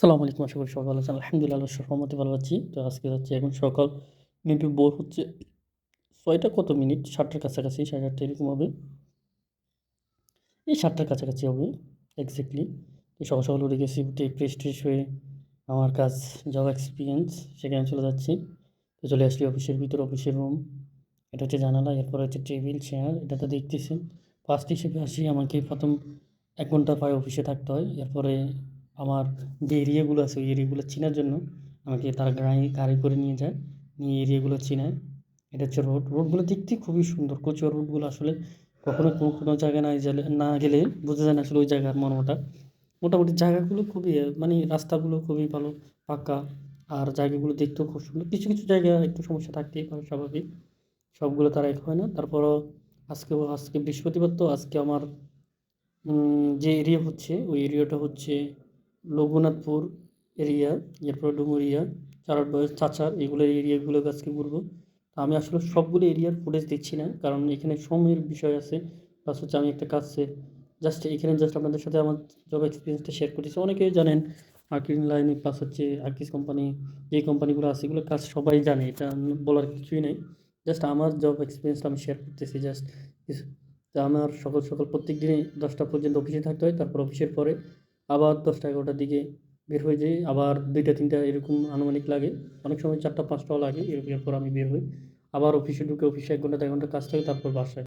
সালামু আলাইকুম, আশা করি সবাই ভালো আছেন। আলহামদুলিল্লাহ সহমতে ভালো আছি। তো আজকে হচ্ছে এখন সকাল মেবি বোর হচ্ছে ছয়টা কত মিনিট? সাতটার কাছাকাছি, সাড়ে আটটা এরকম হবে। এই সাতটার কাছাকাছি হবে এক্স্যাক্টলি তো সকাল সকাল উঠে গেছি, উঠে ফ্রেশ ট্রেশ হয়ে আমার কাজ জব এক্সপিরিয়েন্স সেখানে চলে যাচ্ছি। তো চলে আসলি অফিসের ভিতর, অফিসের রুম এটা হচ্ছে জানালা, এরপর হচ্ছে টেবিল চেয়ার এটা তো দেখতেছেন। ফার্স্ট হিসেবে আসি, আমাকে প্রথম এক ঘণ্টা প্রায় অফিসে থাকতে হয়। এরপরে আমার যে এরিয়াগুলো আছে, ওই এরিয়াগুলো চেনার জন্য আমাকে তার গাড়ি গাড়ি করে নিয়ে যায়। নিয়ে এরিয়াগুলো চেনায় এটা হচ্ছে রোড রোডগুলো দেখতে খুবই সুন্দর। কচুয়া রোডগুলো আসলে কখনো কোনো কোনো জায়গায় না গেলে না গেলে বোঝা যায় না আসলে ওই জায়গার মর্মটা। মোটামুটি জায়গাগুলো খুবই মানে রাস্তাগুলো খুবই ভালো, পাকা। আর জায়গাগুলো দেখতেও খুব সুন্দর। কিছু কিছু জায়গা একটু সমস্যা থাকতেই পারে, স্বাভাবিক। সবগুলো তারা এক হয় না। তারপরও আজকে আজকে বৃহস্পতিবার তো, আজকে আমার যে এরিয়া হচ্ছে, ওই এরিয়াটা হচ্ছে রঘুনাথপুর এরিয়া, এরপর ডুমুরিয়া চারটবয়স চাচার এগুলো এরিয়াগুলো আজকে ঘুরবো আমি আসলে সবগুলো এরিয়ার ফুটেজ দিচ্ছি না, কারণ এখানে সময়ের বিষয় আছে প্লাস হচ্ছে আমি একটা কাজে জাস্ট এখানে জাস্ট আপনাদের সাথে আমার জব এক্সপিরিয়েন্সটা শেয়ার করতেছি। অনেকেই জানেন মার্কেটিং লাইনে প্লাস হচ্ছে আর্কিস কোম্পানি যে কোম্পানিগুলো আছে এগুলো কাজ সবাই জানে, এটা বলার কিছুই নেই। জাস্ট আমার জব এক্সপিরিয়েন্সটা আমি শেয়ার করতেছি জাস্ট আমার সকাল সকাল প্রত্যেক দিনই দশটা পর্যন্ত অফিসে থাকতে হয়, তারপর অফিসের পরে আবার দশটা এগারোটার দিকে বের হয়ে যাই আবার দুইটা, তিনটা এরকম আনুমানিক লাগে। অনেক সময় চারটা, পাঁচটাও লাগে এরপর আমি বের হই। আবার অফিসে ঢুকে অফিসে এক ঘণ্টা, দেড় ঘণ্টা কাজ থাকে, তারপর বাসায়।